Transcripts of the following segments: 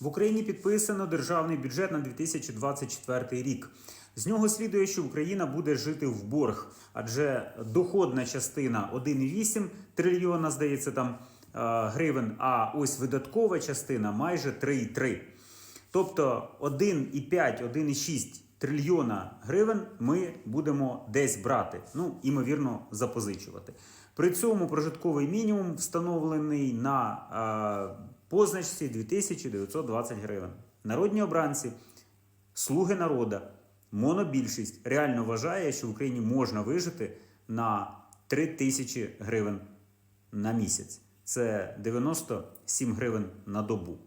В Україні підписано державний бюджет на 2024 рік. З нього слідує, що Україна буде жити в борг, адже доходна частина 1,8 трильйона, здається, там е, гривень, а ось видаткова частина майже 3,3. Тобто 1,5, 1,6 трильйона гривень ми будемо десь брати, ну, імовірно, запозичувати. При цьому прожитковий мінімум встановлений на е, позначці 2920 гривень. Народні обранці, слуги народа, монобільшість реально вважає, що в Україні можна вижити на 3 тисячі гривень на місяць. Це 97 гривень на добу.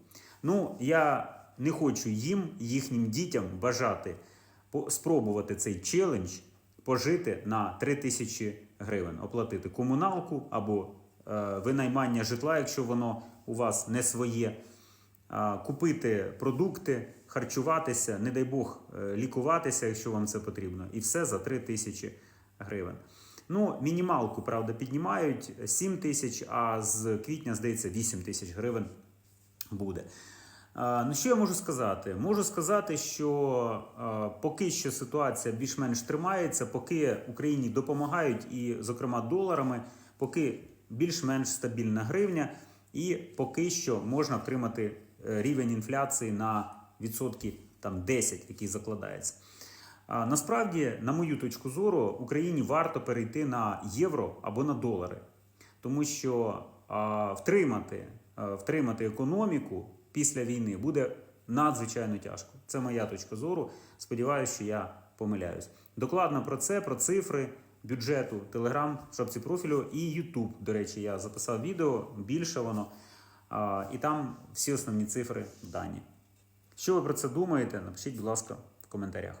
Ну, я не хочу їм, їхнім дітям бажати спробувати цей челендж пожити на 3 тисячі гривень, оплатити комуналку або винаймання житла, якщо воно у вас не своє, купити продукти, харчуватися, не дай Бог, е, лікуватися, якщо вам це потрібно, і все за 3 тисячі гривень. Ну, мінімалку, правда, піднімають 7 тисяч, а з квітня, здається, 8 тисяч гривень буде. Ну, що я можу сказати? Можу сказати, що поки що ситуація більш-менш тримається, поки Україні допомагають, і, зокрема, доларами, поки більш-менш стабільна гривня, і поки що можна втримати е, рівень інфляції на відсотки там 10, який закладається. А, Насправді, на мою точку зору, Україні варто перейти на євро або на долари, тому що а, втримати, а, втримати економіку після війни буде надзвичайно тяжко. Це моя точка зору. Сподіваюся, що я помиляюсь. Докладно про це, про цифри бюджету, телеграм, в шапці профілю і Ютуб. До речі, я записав відео, більше воно, і там всі основні цифри дані. Що ви про це думаєте? Напишіть, будь ласка, в коментарях.